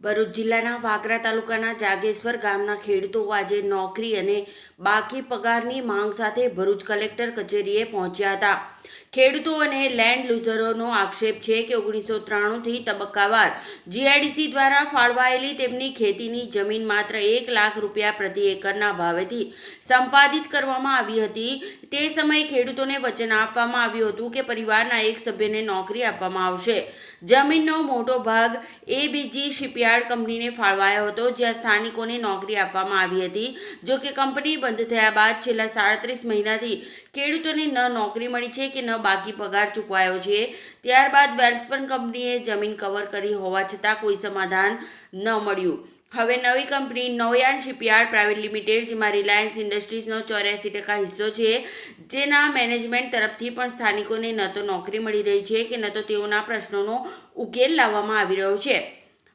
ભરૂચ જિલ્લાના વાગરા તાલુકાના જાગેશ્વર ગામના ખેડૂતો આજે નોકરી અને બાકી પગારની માંગ સાથે ભરૂચ કલેક્ટર કચેરીએ પહોંચ્યા હતા. ખેડૂતો અને લેન્ડ લૂઝરોનો આક્ષેપ છે કે ઓગણીસો ત્રાણુંથી તબક્કાવાર જીઆઈડીસી દ્વારા ફાળવાયેલી તેમની ખેતીની જમીન માત્ર એક લાખ રૂપિયા પ્રતિ એકરના ભાવેથી સંપાદિત કરવામાં આવી હતી. તે સમયે ખેડૂતોને વચન આપવામાં આવ્યું હતું કે પરિવારના એક સભ્યને નોકરી આપવામાં આવશે. જમીનનો મોટો ભાગ એબીજી શિપયાર્ડ કંપનીને ફાળવાયો હતો, જ્યાં સ્થાનિકોને નોકરી આપવામાં આવી હતી. જો કે કંપની બંધ થયા બાદ છેલ્લા સાડત્રીસ મહિનાથી ખેડૂતોને ન નોકરી મળી છે કે ન બાકી પગાર ચૂકવાયો છે. ત્યારબાદ વેલ્સપન કંપનીએ જમીન કવર કરી હોવા છતાં કોઈ સમાધાન ન મળ્યું. હવે નવી company Navayan shipyard private limited, જેમાં રિલાયન્સ ઇન્ડસ્ટ્રીઝનો ચોર્યાસી ટકા હિસ્સો છે, જેના મેનેજમેન્ટ તરફથી પણ સ્થાનિકોને ન તો નોકરી મળી રહી છે કે ન તો તેઓના પ્રશ્નોનો ઉકેલ લાવવામાં આવી રહ્યો છે.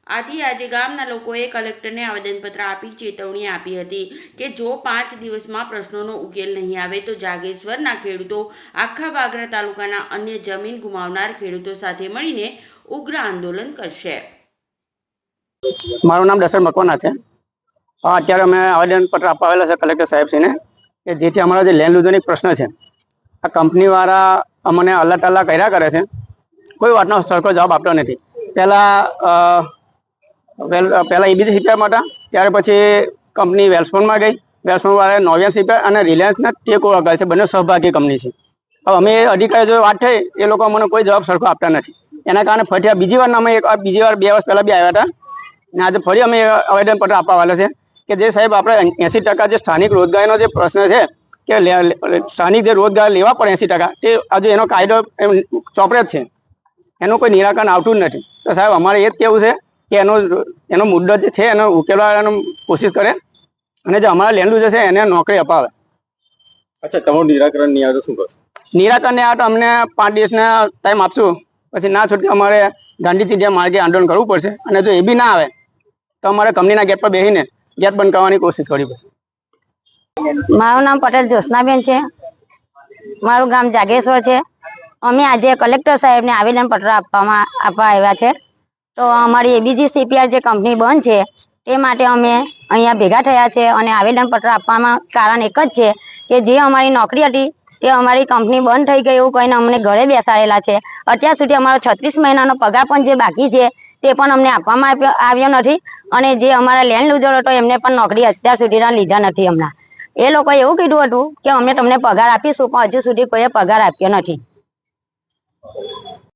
આથી આજે ગામના લોકોએ કલેક્ટરને આવેદનપત્ર આપી ચેતવણી આપી હતી કે જો પાંચ દિવસમાં પ્રશ્નોનો ઉકેલ નહીં આવે તો જાગેશ્વરના ખેડૂતો આખા વાગરા તાલુકાના અન્ય જમીન ગુમાવનાર ખેડૂતો સાથે મળીને ઉગ્ર આંદોલન કરશે. મારું નામ દશર મકવાના છે. અત્યારે અમે આવેદનપત્ર આપવા આવેલા છે કલેક્ટર સાહેબશ્રીને કે જેથી અમારા જે લેન્ડ લૂઝરનો એક પ્રશ્ન છે, આ કંપનીવાળા અમને અલ્લા ટલ્લા કર્યા કરે છે. કોઈ વાતનો સરખો જવાબ આપતો નથી. પહેલાં પહેલાં ઈબીસી સીપીઆર હતા ત્યાર પછી કંપની વેલ્સફોનમાં ગઈ. વેલ્સફોનવાળા નોવિયન સીપીઆર અને રિલાયન્સના ટેક ઓવર છે. બંને સહભાગી કંપની છે. હવે અમે અધિકારી જો વાત થઈ. એ લોકો અમને કોઈ જવાબ સરખો આપતા નથી. એના કારણે ફરી બીજી વાર અમે એક બીજી વાર બે વર્ષ પહેલાં બી આવ્યા હતા. અને આજે ફરી અમે આવેદનપત્ર આપવા વાળા છે કે જે સાહેબ આપણે એંસી ટકા જે સ્થાનિક રોજગારીનો જે પ્રશ્ન છે કે સ્થાનિક જે રોજગાર લેવા પડે એંસી ટકા, તે આજે એનો કાયદો ચોપડે જ છે. એનું કોઈ નિરાકરણ આવતું જ નથી. તો સાહેબ અમારે એ જ કહેવું છે કે એનો એનો મુદ્દો જે છે એનો ઉકેલવાનો કોશિશ કરે અને જે અમારા લેન્ડ છે એને નોકરી અપાવે. અચ્છા તમારું નિરાકરણ નહીં આવે તો શું કરશો? નિરાકરણને આ તો અમને પાંચ દિવસના ટાઈમ આપશું. પછી ના છૂટકે અમારે ગાંધીજી જે માર્ગે આંદોલન કરવું પડશે. અને જો એ બી ના આવે તો અમારે કંપનીના ગેટ પર બેસીને ગેટ બંધ કરવાની કોશિશ કરવી પડશે. મારું નામ પટેલ જ્યોત્સનાબેન છે. મારું ગામ જાગેશ્વર છે. અમે આજે કલેક્ટર સાહેબને આવેદનપત્ર આપવામાં આપવા આવ્યા છે. તો અમારી એબીજી સીપીઆર જે કંપની બંધ છે તે માટે અમે અહીંયા ભેગા થયા છે અને આવેદનપત્ર આપવામાં કારણ એક જ છે કે જે અમારી નોકરી હતી તે અમારી કંપની બંધ થઈ ગઈ એવું કહીને અમને ઘરે બેસાડેલા છે. અત્યાર સુધી અમારો છત્રીસ મહિનાનો પગાર પણ જે બાકી છે, તે પણ અમને આપવામાં આવ્યો નથી અને જે અમારા લેન્ડ લૂઝર હતો, એમને પણ નોકરી અત્યાર સુધીના લીધા નથી હમણાં. એ લોકોએ એવું કીધું હતું કે અમે તમને પગાર આપીશું, પણ હજુ સુધી કોઈએ પગાર આપ્યો નથી.